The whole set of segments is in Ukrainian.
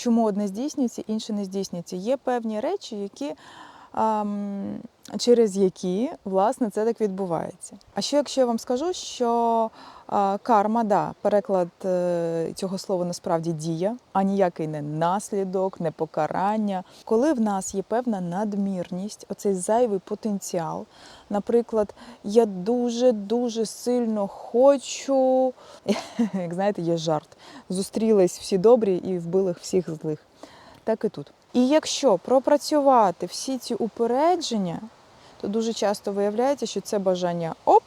чому одне здійснюється, інше не здійснюється. Є певні речі, які, через які власне це так відбувається. А що якщо я вам скажу, що карма, да, переклад е, цього слова насправді дія, а ніякий не наслідок, не покарання. Коли в нас є певна надмірність, оцей зайвий потенціал, наприклад, я дуже дуже сильно хочу, як знаєте, є жарт. Зустрілись всі добрі і вбили всіх злих. Так і тут. І якщо пропрацювати всі ці упередження, то дуже часто виявляється, що це бажання оп.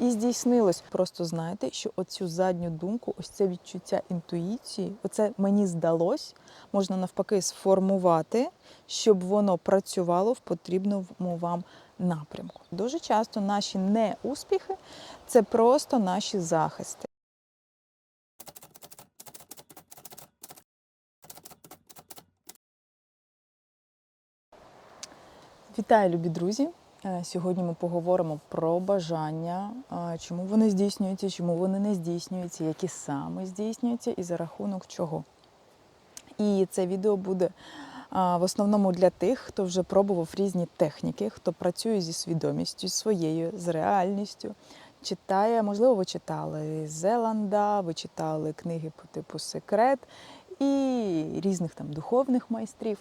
І здійснилось. Просто знайте, що оцю задню думку, ось це відчуття інтуїції, оце мені здалось, можна навпаки сформувати, щоб воно працювало в потрібному вам напрямку. Дуже часто наші неуспіхи це просто наші захисти. Вітаю, любі друзі! Е, Сьогодні ми поговоримо про бажання, е, чому вони здійснюються, чому вони не здійснюються, які саме здійснюються і за рахунок чого. І це відео буде е, в основному для тих, хто вже пробував різні техніки, хто працює зі свідомістю своєю, з реальністю, читає, можливо, ви читали Зеланда, ви читали книги по типу Секрет і різних там духовних майстрів.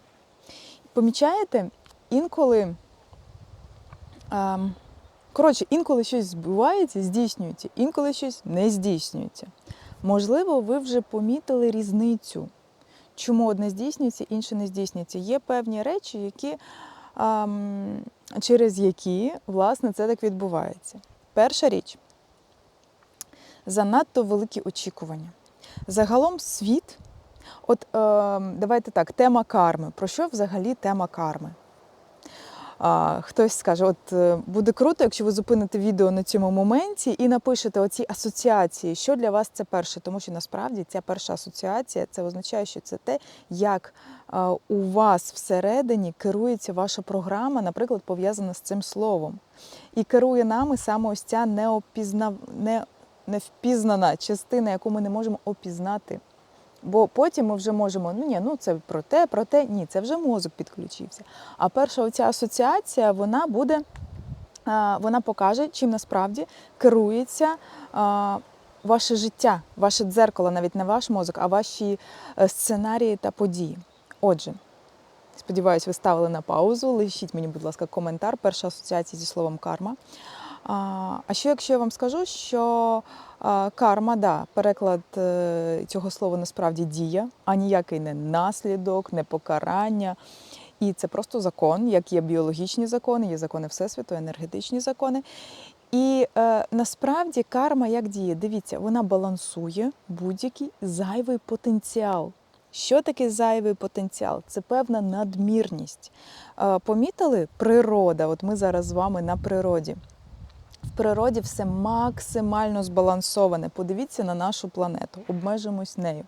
Помічаєте, інколи. Ем, Коротше, інколи щось збувається, здійснюється, інколи щось не здійснюється. Можливо, ви вже помітили різницю, чому одне здійснюється, інше не здійснюється. Є певні речі, які, ем, через які власне це так відбувається. Перша річ занадто великі очікування. Загалом світ, от ем, давайте так, тема карми. Про що взагалі тема карми? А, хтось скаже, от е, буде круто, якщо ви зупините відео на цьому моменті і напишете оці асоціації, що для вас це перше, тому що насправді ця перша асоціація це означає, що це те, як у вас всередині керується ваша програма, наприклад, пов'язана з цим словом. І керує нами саме ось ця неопізнав... не... невпізнана частина, яку ми не можемо опізнати. Бо потім ми вже можемо, ну ні, ну це про те, про те, ні, це вже мозок підключився. А перша оця асоціація, вона буде, вона покаже, чим насправді керується ваше життя, ваше дзеркало, навіть не ваш мозок, а ваші е, сценарії та події. Отже, сподіваюсь, ви ставили на паузу. Лишіть мені, будь ласка, коментар. Перша асоціація зі словом карма. А що якщо я вам скажу, що карма, да, переклад е, цього слова насправді дія, а ніякий не наслідок, не покарання. І це просто закон, як є біологічні закони, є закони Всесвіту, енергетичні закони. І е, насправді карма як діє? Дивіться, вона балансує будь-який зайвий потенціал. Що таке зайвий потенціал? Це певна надмірність. Е, помітили природа? От ми зараз з вами на природі. В природі все максимально збалансоване. Подивіться на нашу планету, обмежимось нею.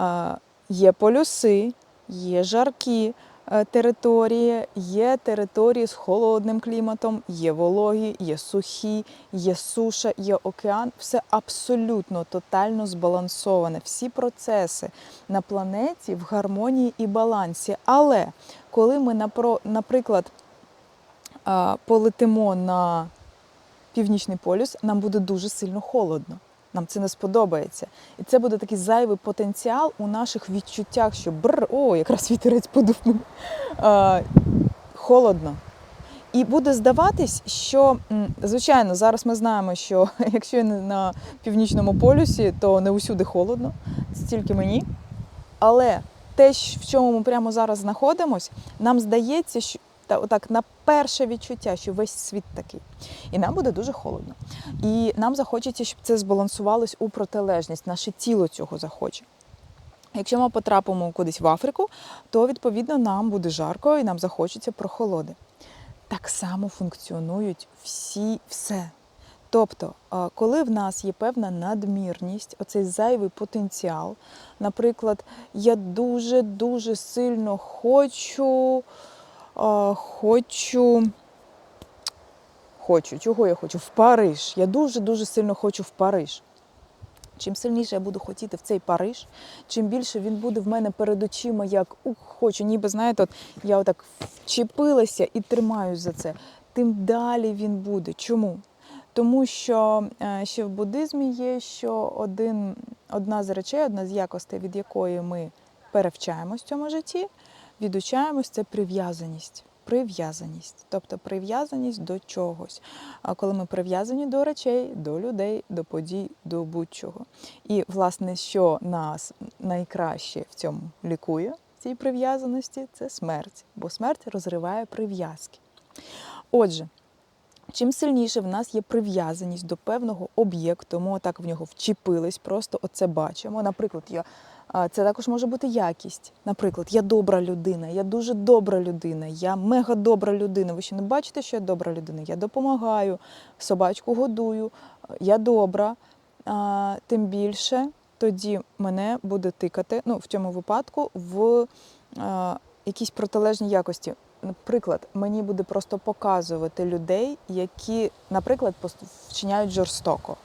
Е, Є полюси, є жаркі е, території, є території з холодним кліматом, є вологі, є сухі, є суша, є океан. Все абсолютно тотально збалансоване. Всі процеси на планеті в гармонії і балансі. Але коли ми, наприклад, е, полетимо на північний полюс, нам буде дуже сильно холодно. Нам це не сподобається. І це буде такий зайвий потенціал у наших відчуттях, що бр, о, якраз вітерець подув мені. А, холодно. І буде здаватись, що, звичайно, зараз ми знаємо, що якщо не на північному полюсі, то не усюди холодно, це тільки мені. Але те, в чому ми прямо зараз знаходимось, нам здається, що та, отак, на перше відчуття, що весь світ такий. І нам буде дуже холодно. І нам захочеться, щоб це збалансувалось у протилежність. Наше тіло цього захоче. Якщо ми потрапимо кудись в Африку, то відповідно нам буде жарко і нам захочеться прохолоди. Так само функціонують всі все. Тобто, коли в нас є певна надмірність, оцей зайвий потенціал, наприклад, я дуже-дуже сильно хочу, хочу, хочу, чого я хочу? В Париж. Я дуже-дуже сильно хочу в Париж. Чим сильніше я буду хотіти в цей Париж, чим більше він буде в мене перед очима, як ух, хочу, ніби знаєте, от я отак вчепилася і тримаюсь за це, тим далі він буде. Чому? Тому що е, ще в буддизмі є, що один, одна з речей, одна з якостей, від якої ми перевчаємось в цьому житті, відучаємось, це прив'язаність. Прив'язаність, тобто прив'язаність до чогось. А коли ми прив'язані до речей, до людей, до подій, до будь-чого. І, власне, що нас найкраще в цьому лікує, в цій прив'язаності, це смерть, бо смерть розриває прив'язки. Отже, чим сильніше в нас є прив'язаність до певного об'єкту, ми отак в нього вчепились, просто оце бачимо. Наприклад, я, це також може бути якість. Наприклад, я добра людина, я дуже добра людина, я мега добра людина. Ви ще не бачите, що я добра людина? Я допомагаю, собачку годую, я добра. Тим більше тоді мене буде тикати, ну в цьому випадку, в а, якісь протилежні якості. Наприклад, мені буде просто показувати людей, які, наприклад, вчиняють жорстоко.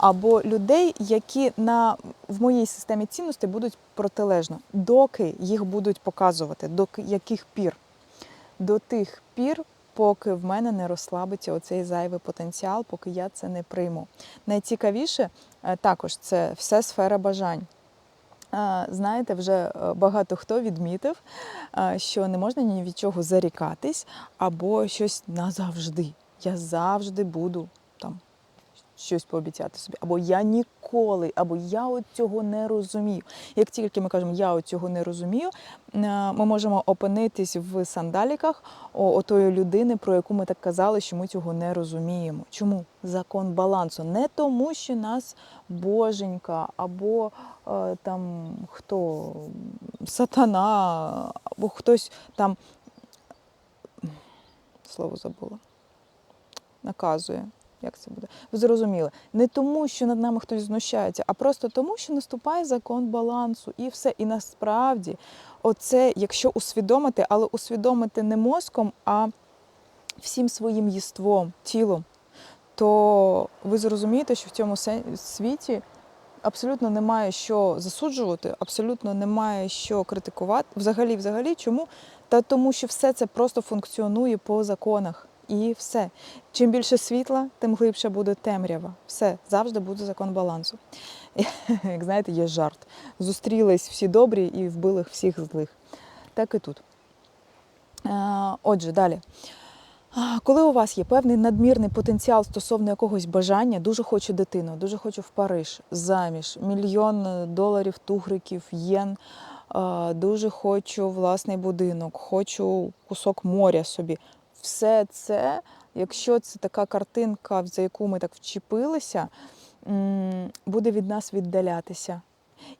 Або людей, які на, в моїй системі цінностей будуть протилежно, доки їх будуть показувати, до яких пір? До тих пір, поки в мене не розслабиться оцей зайвий потенціал, поки я це не прийму. Найцікавіше е, також це все сфера бажань. Е, Знаєте, вже е, багато хто відмітив, що не можна ні від чого зарікатись або щось назавжди. Я завжди буду щось пообіцяти собі, або я ніколи, або я от цього не розумію. Як тільки ми кажемо я от цього не розумію, е, ми можемо опинитись в сандаліках отої людини, про яку ми так казали, що ми цього не розуміємо. Чому закон балансу? Не тому, що нас боженька, або е, там хто сатана, або хтось там слово забула. Наказує. Як це буде? Ви зрозуміли. Не тому, що над нами хтось знущається, а просто тому, що наступає закон балансу і все. І насправді, оце, якщо усвідомити, але усвідомити не мозком, а всім своїм єством, тілом, то ви зрозумієте, що в цьому світі абсолютно немає що засуджувати, абсолютно немає що критикувати. Взагалі, взагалі, чому? Та тому, що все це просто функціонує по законах. І все. Чим більше світла, тим глибше буде темрява. Все, завжди буде закон балансу. Як знаєте, є жарт. Зустрілись всі добрі і вбили всіх злих. Так і тут. Е, Отже, далі. Коли у вас є певний надмірний потенціал стосовно якогось бажання, дуже хочу дитину, дуже хочу в Париж, заміж, мільйон доларів, тугриків, єн, дуже хочу власний будинок, хочу кусок моря собі. Все це, якщо це така картинка, за яку ми так вчепилися, буде від нас віддалятися.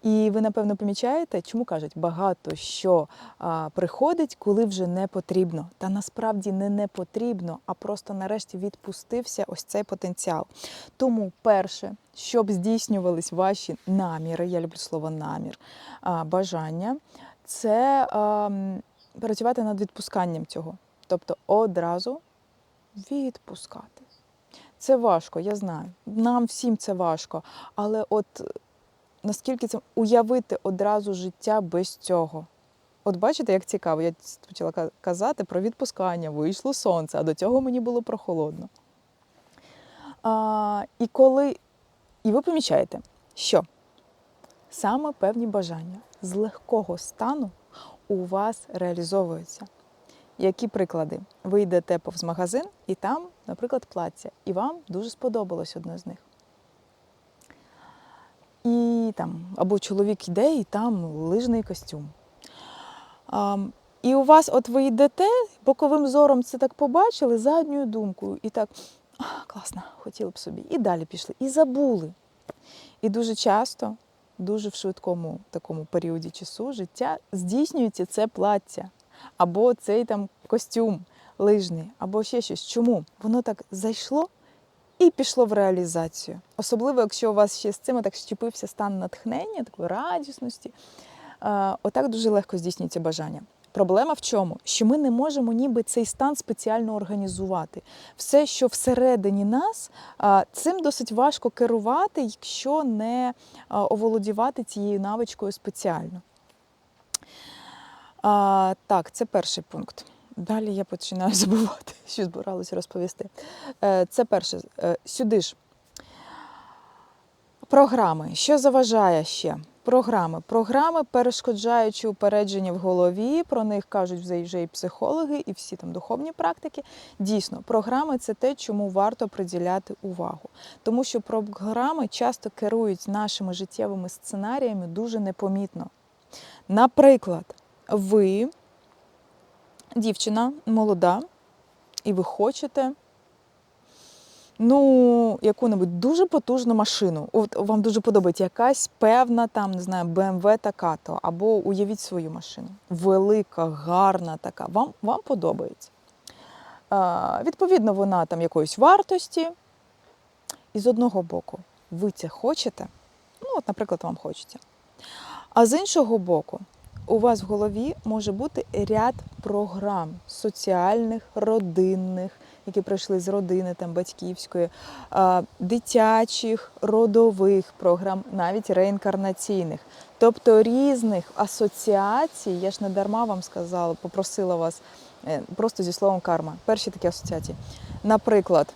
І ви, напевно, помічаєте, чому кажуть, багато що а, приходить, коли вже не потрібно. Та насправді не не потрібно, а просто нарешті відпустився ось цей потенціал. Тому, перше, щоб здійснювались ваші наміри, я люблю слово намір, а, бажання, це а, працювати над відпусканням цього. Тобто одразу відпускати. Це важко, я знаю. Нам всім це важко. Але от наскільки це уявити одразу життя без цього. От бачите, як цікаво, я почала казати про відпускання, вийшло сонце, а до цього мені було прохолодно. А, і коли, і ви помічаєте, що саме певні бажання з легкого стану у вас реалізовуються. Які приклади? Ви йдете повз магазин, і там, наприклад, плаття, і вам дуже сподобалось одне з них. І там, або чоловік йде, і там лижний костюм. А, і у вас, от ви йдете, боковим зором це так побачили, задньою думкою, і так, а, класно, хотіли б собі. І далі пішли. І забули. І дуже часто, дуже в швидкому такому періоді часу життя здійснюється це плаття, або цей там костюм лижний, або ще щось. Чому? Воно так зайшло і пішло в реалізацію. Особливо, якщо у вас ще з цим так щепився стан натхнення, такої радісності. Е, Отак дуже легко здійснюється бажання. Проблема в чому? Що ми не можемо ніби цей стан спеціально організувати. Все, що всередині нас, цим досить важко керувати, якщо не оволодівати цією навичкою спеціально. А, так, це перший пункт. Далі я починаю забувати, що збиралася розповісти. Е, Це перше. Е, Сюди ж. Програми. Що заважає ще? Програми. Програми, перешкоджаючи упередження в голові, про них кажуть вже і психологи, і всі там духовні практики. Дійсно, програми це те, чому варто приділяти увагу. Тому що програми часто керують нашими життєвими сценаріями дуже непомітно. Наприклад, ви дівчина молода, і ви хочете ну, яку-небудь дуже потужну машину. От вам дуже подобається якась певна там, не знаю, BMW така то, або уявіть свою машину. Велика, гарна така. Вам, вам подобається. А, відповідно, вона там якоїсь вартості. І з одного боку, ви це хочете, ну, от, наприклад, вам хочеться. А з іншого боку, у вас в голові може бути ряд програм соціальних, родинних, які прийшли з родини там, батьківської, дитячих, родових програм, навіть реінкарнаційних. Тобто різних асоціацій, я ж не дарма вам сказала, попросила вас е, просто зі словом карма. Перші такі асоціації. Наприклад,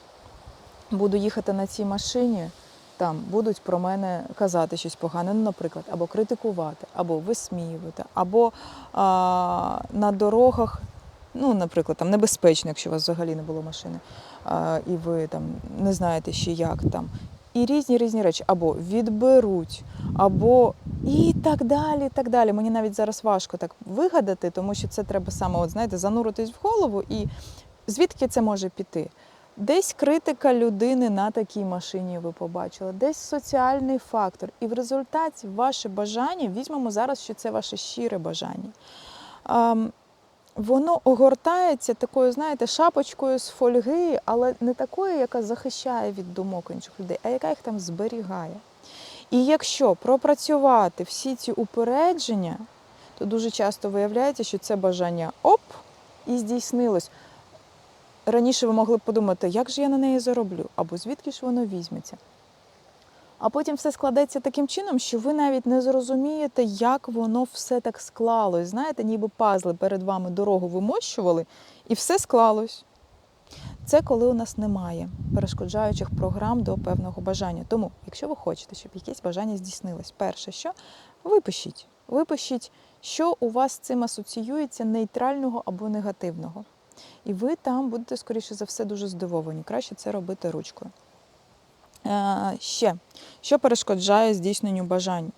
буду їхати на цій машині, там будуть про мене казати щось погане, ну, наприклад, або критикувати, або висміювати, або а, на дорогах, ну, наприклад, там небезпечно, якщо у вас взагалі не було машини, а, і ви там не знаєте ще як там. І різні різні речі, або відберуть, або і так далі. так далі. Мені навіть зараз важко так вигадати, тому що це треба саме, от знаєте, зануритись в голову, і звідки це може піти? Десь критика людини на такій машині ви побачили, десь соціальний фактор. І в результаті ваше бажання, візьмемо зараз, що це ваше щире бажання. Ам, Воно огортається такою, знаєте, шапочкою з фольги, але не такою, яка захищає від думок інших людей, а яка їх там зберігає. І якщо пропрацювати всі ці упередження, то дуже часто виявляється, що це бажання оп і здійснилось. Раніше ви могли подумати, як же я на неї зароблю, або звідки ж воно візьметься. А потім все складеться таким чином, що ви навіть не зрозумієте, як воно все так склалось. Знаєте, ніби пазли перед вами дорогу вимощували, і все склалось. Це коли у нас немає перешкоджаючих програм до певного бажання. Тому, якщо ви хочете, щоб якесь бажання здійснилось, перше, що випишіть. Випишіть, що у вас з цим асоціюється нейтрального або негативного. І ви там будете, скоріше за все, дуже здивовані. Краще це робити ручкою. Е, ще, що перешкоджає здійсненню бажань?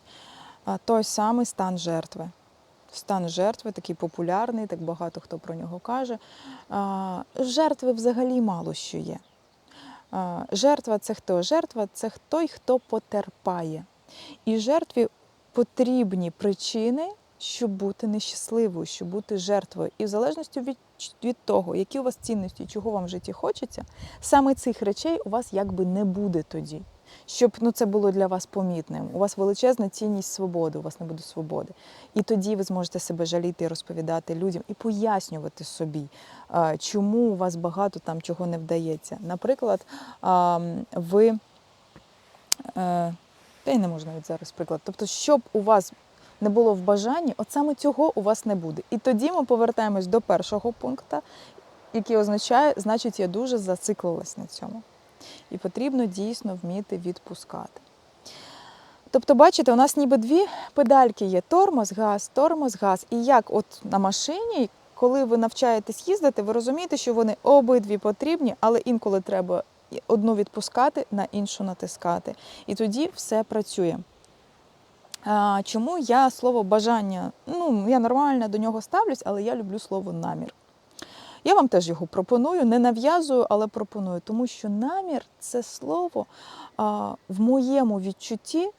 Е, Той самий стан жертви. Стан жертви такий популярний, так багато хто про нього каже. Е, Жертви взагалі мало що є. Жертва це хто? Жертва це той, хто потерпає. І жертві потрібні причини, щоб бути нещасливою, щоб бути жертвою. І в залежності від, від того, які у вас цінності, чого вам в житті хочеться, саме цих речей у вас якби не буде тоді. Щоб ну, це було для вас помітним. У вас величезна цінність свободи, у вас не буде свободи. І тоді ви зможете себе жаліти і розповідати людям і пояснювати собі, чому у вас багато там чого не вдається. Наприклад, ви. е, Та й не можна навіть зараз приклад. Тобто, щоб у вас не було в бажанні, от саме цього у вас не буде. І тоді ми повертаємось до першого пункту, який означає, значить, я дуже зациклилась на цьому. І потрібно дійсно вміти відпускати. Тобто, бачите, у нас ніби дві педальки є: тормоз, газ, тормоз, газ. І як от на машині, коли ви навчаєтесь їздити, ви розумієте, що вони обидві потрібні, але інколи треба одну відпускати, на іншу натискати. І тоді все працює. Чому я слово бажання, ну, я нормально до нього ставлюсь, але я люблю слово намір. Я вам теж його пропоную, не нав'язую, але пропоную, тому що намір це слово в моєму відчутті,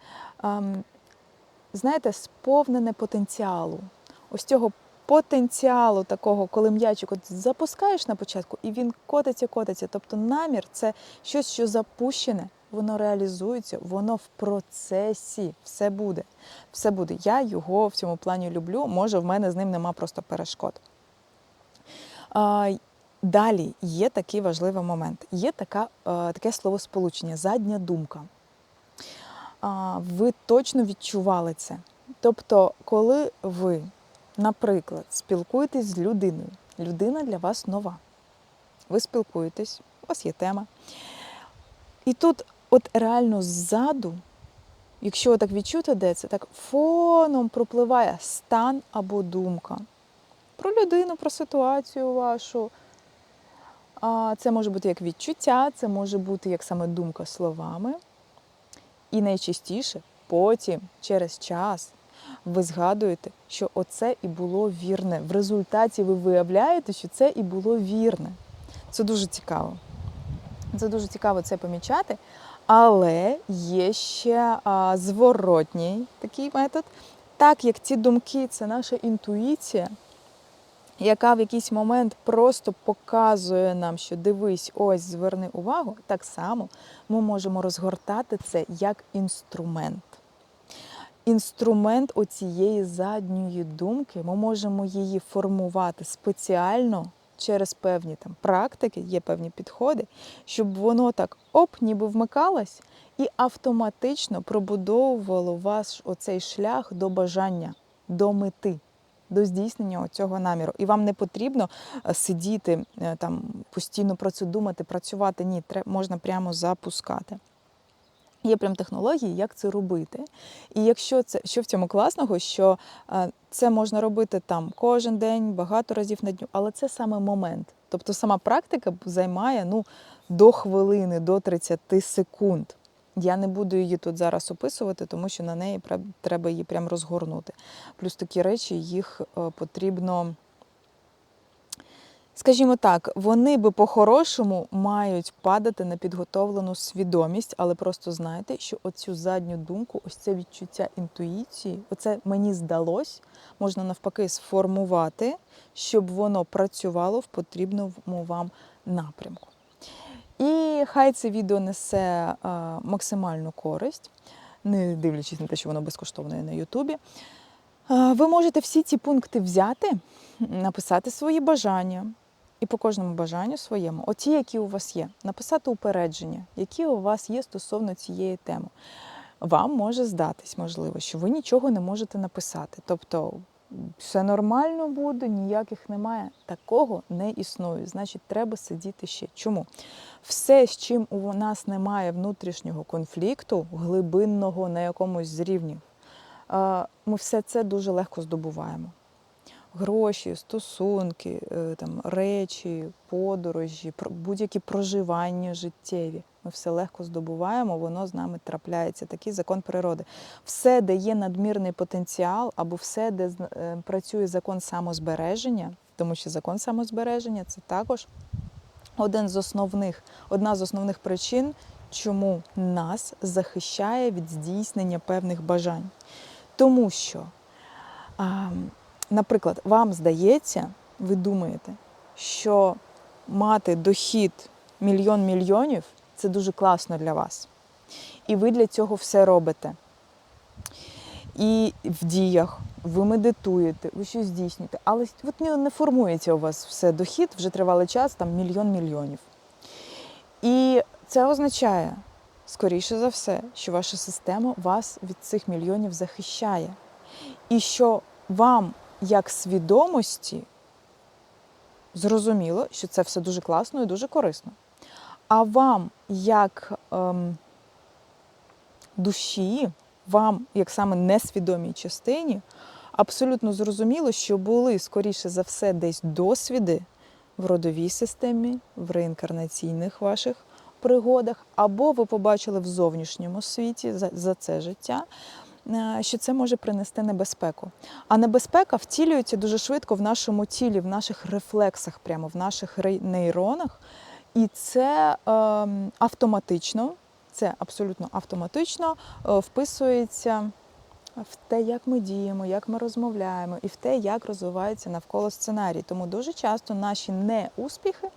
знаєте, сповнене потенціалу. Ось цього потенціалу такого, коли м'ячик от запускаєш на початку, і він котиться, котиться. Тобто намір це щось, що запущене, воно реалізується, воно в процесі, все буде. Все буде. Я його в цьому плані люблю. Може, в мене з ним нема просто перешкод. А, Далі є такий важливий момент. Є така, е, таке словосполучення задня думка. А, Ви точно відчували це. Тобто, коли ви, наприклад, спілкуєтесь з людиною, людина для вас нова. Ви спілкуєтесь, у вас є тема. І тут, от реально ззаду, якщо так відчути, де це так фоном пропливає стан або думка про людину, про ситуацію вашу. Це може бути як відчуття, це може бути як саме думка словами. І найчастіше потім, через час, ви згадуєте, що оце і було вірне. В результаті ви виявляєте, що це і було вірне. Це дуже цікаво. Це дуже цікаво це помічати. Але є ще а, зворотній такий метод. Так як ці думки це наша інтуїція, яка в якийсь момент просто показує нам, що дивись, ось зверни увагу, так само ми можемо розгортати це як інструмент. Інструмент оцієї задньої думки, ми можемо її формувати спеціально через певні там практики, є певні підходи, щоб воно так оп, ніби вмикалось і автоматично пробудовувало ваш оцей шлях до бажання, до мети до здійснення цього наміру. І вам не потрібно е, сидіти е, там постійно про це думати, працювати. Ні, можна прямо запускати. Є прям технології, як це робити. І якщо це що в цьому класного, що е, це можна робити там кожен день, багато разів на дню, але це саме момент. Тобто сама практика займає ну, до хвилини, до 30 секунд. Я не буду її тут зараз описувати, тому що на неї треба її прям розгорнути. Плюс такі речі їх е, потрібно, скажімо так, вони би по-хорошому мають падати на підготовлену свідомість, але просто знайте, що оцю задню думку, ось це відчуття інтуїції, оце мені здалось, можна навпаки сформувати, щоб воно працювало в потрібному вам напрямку. І хай це відео несе максимальну користь, не дивлячись на те, що воно безкоштовне на Ютубі. Ви можете всі ці пункти взяти, написати свої бажання. І по кожному бажанню своєму, оті, які у вас є, написати упередження, які у вас є стосовно цієї теми. Вам може здатись, можливо, що ви нічого не можете написати. Тобто все нормально буде, ніяких немає. Такого не існує. Значить, треба сидіти ще. Чому? Все, з чим у нас немає внутрішнього конфлікту, глибинного на якомусь з рівнів, ми все це дуже легко здобуваємо. Гроші, стосунки, е, там, речі, подорожі, будь-які проживання життєві. Ми все легко здобуваємо, воно з нами трапляється. Такий закон природи. Все, де є надмірний потенціал, або все, де е, працює закон самозбереження, тому що закон самозбереження це також один з основних, одна з основних причин, чому нас захищає від здійснення певних бажань. Тому що, наприклад, вам здається, ви думаєте, що мати дохід мільйон мільйонів це дуже класно для вас. І ви для цього все робите. І в діях ви медитуєте, ви щось здійснюєте, але от не формується у вас все дохід, вже тривалий час, там мільйон мільйонів. І це означає, скоріше за все, що ваша система вас від цих мільйонів захищає. І що вам, як свідомості, зрозуміло, що це все дуже класно і дуже корисно. А вам, як ем, душі, вам, як саме несвідомій частині, абсолютно зрозуміло, що були, скоріше за все, десь досвіди в родовій системі, в реінкарнаційних ваших пригодах, або ви побачили в зовнішньому світі за, за це життя. Е, що це може принести небезпеку. А небезпека втілюється дуже швидко в нашому тілі, в наших рефлексах, прямо в наших нейронах. І це е, автоматично, це абсолютно автоматично е, вписується в те, як ми діємо, як ми розмовляємо, і в те, як розвивається навколо сценарій. Тому дуже часто наші неуспіхи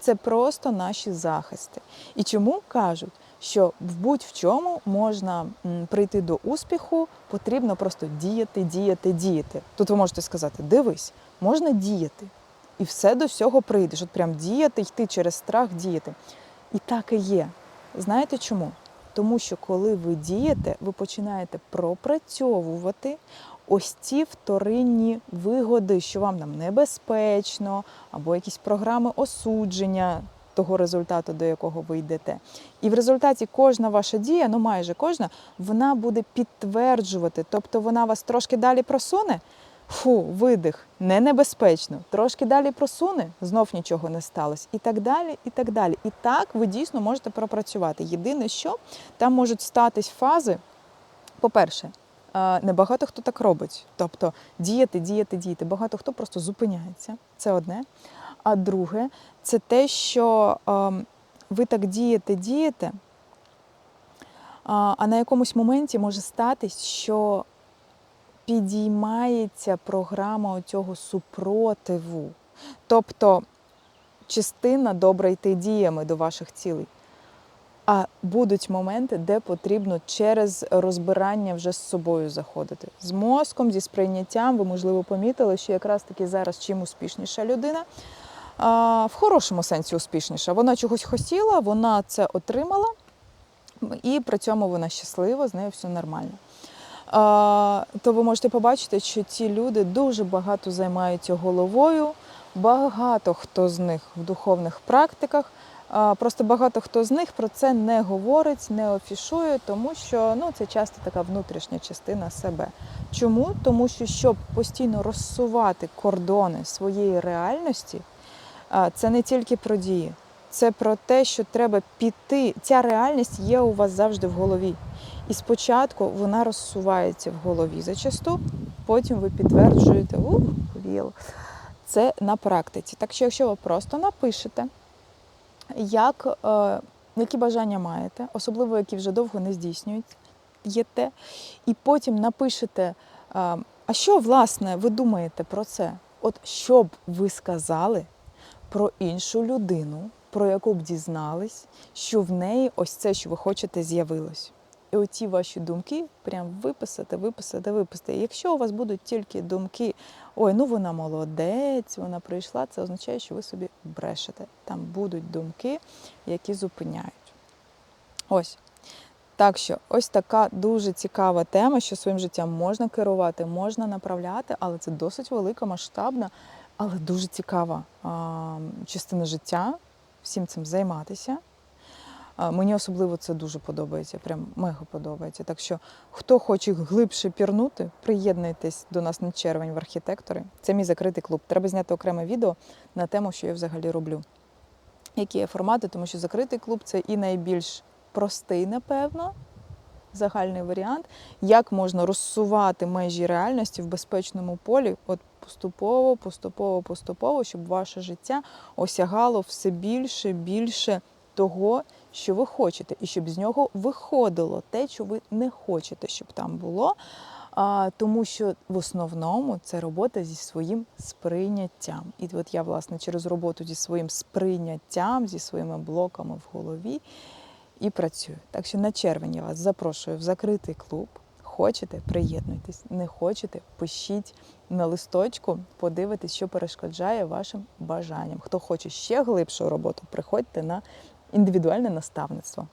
це просто наші захисти. І чому кажуть, що в будь-в чому можна прийти до успіху, потрібно просто діяти, діяти, діяти. Тут ви можете сказати: дивись, можна діяти, і все до всього прийдеш. От прям діяти, йти через страх, діяти. І так і є. Знаєте чому? Тому що коли ви дієте, ви починаєте пропрацьовувати ось ці вторинні вигоди, що вам там небезпечно, або якісь програми осудження того результату, до якого ви йдете. І в результаті кожна ваша дія, ну майже кожна, вона буде підтверджувати, тобто вона вас трошки далі просуне. Фу, видих, не небезпечно. Трошки далі просуне, знов нічого не сталося. І так далі, і так далі. І так ви дійсно можете пропрацювати. Єдине, що там можуть статись фази. По-перше, небагато хто так робить. Тобто діяти, діяти, діяти. Багато хто просто зупиняється. Це одне. А друге, це те, що ем, ви так дієте, дієте, а на якомусь моменті може статись, що підіймається програма цього супротиву. Тобто частина добре йти діями до ваших цілей. А будуть моменти, де потрібно через розбирання вже з собою заходити. З мозком, зі сприйняттям, ви, можливо, помітили, що якраз таки зараз чим успішніша людина, в хорошому сенсі успішніша. Вона чогось хотіла, вона це отримала, і при цьому вона щаслива, з нею все нормально. То ви можете побачити, що ці люди дуже багато займаються головою. Багато хто з них в духовних практиках. Просто багато хто з них про це не говорить, не офішує, тому що ну, це часто така внутрішня частина себе. Чому? Тому що щоб постійно розсувати кордони своєї реальності, це не тільки про дії, це про те, що треба піти. Ця реальність є у вас завжди в голові. І спочатку вона розсувається в голові зачасту, потім ви підтверджуєте, ух, віяло. Це на практиці. Так що, якщо ви просто напишете, як, е, які бажання маєте, особливо які вже довго не здійснюєте, і потім напишете, е, а що власне ви думаєте про це? От що б ви сказали про іншу людину, про яку б дізнались, що в неї ось це, що ви хочете, з'явилось. І оці ваші думки прям виписати, виписати, виписати. Якщо у вас будуть тільки думки, ой, ну вона молодець, вона прийшла, це означає, що ви собі брешете. Там будуть думки, які зупиняють. Ось. Так що, ось така дуже цікава тема, що своїм життям можна керувати, можна направляти, але це досить велика, масштабна, але дуже цікава частина життя. Всім цим займатися. Мені особливо це дуже подобається, прям мега подобається. Так що, хто хоче глибше пірнути, приєднуйтесь до нас на червень в архітектори. Це мій закритий клуб. Треба зняти окреме відео на тему, що я взагалі роблю. Які є формати, тому що закритий клуб це і найбільш простий, напевно, загальний варіант, як можна розсувати межі реальності в безпечному полі, от поступово, поступово, поступово, щоб ваше життя осягало все більше, більше того, що ви хочете, і щоб з нього виходило те, що ви не хочете, щоб там було. А, Тому що в основному це робота зі своїм сприйняттям. І от я, власне, через роботу зі своїм сприйняттям, зі своїми блоками в голові і працюю. Так що на червень я вас запрошую в закритий клуб. Хочете, приєднуйтесь, не хочете, пишіть на листочку, подивитесь, що перешкоджає вашим бажанням. Хто хоче ще глибшу роботу, приходьте на індивідуальне наставництво.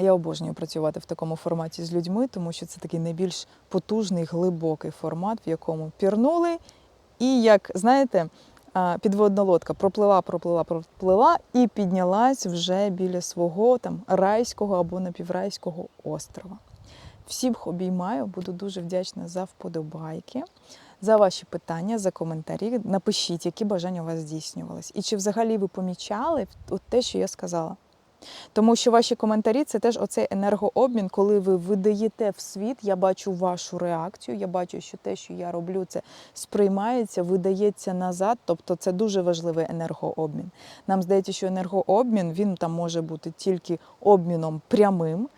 Я обожнюю працювати в такому форматі з людьми, тому що це такий найбільш потужний, глибокий формат, в якому пірнули. І як, знаєте, підводна лодка проплила, проплила, проплила і піднялась вже біля свого там райського або напіврайського острова. Всіх обіймаю, буду дуже вдячна за вподобайки, за ваші питання, за коментарі. Напишіть, які бажання у вас здійснювались. І чи взагалі ви помічали от те, що я сказала. Тому що ваші коментарі це теж оцей енергообмін, коли ви видаєте в світ, я бачу вашу реакцію, я бачу, що те, що я роблю, це сприймається, видається назад. Тобто це дуже важливий енергообмін. Нам здається, що енергообмін він там може бути тільки обміном прямим,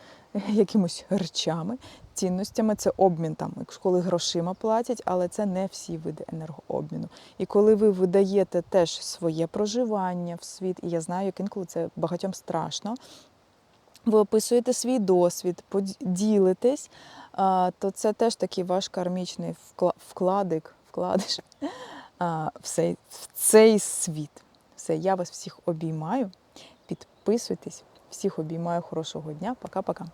якимось речами, цінностями. Це обмін там, коли грошима платять, але це не всі види енергообміну. І коли ви видаєте теж своє проживання в світ, і я знаю, як інколи це багатьом страшно. ви описуєте свій досвід, поділитесь, то це теж такий ваш кармічний вкладик, вкладиш в цей, в цей світ. Все, я вас всіх обіймаю. Підписуйтесь, всіх обіймаю. Хорошого дня. Пока-пока.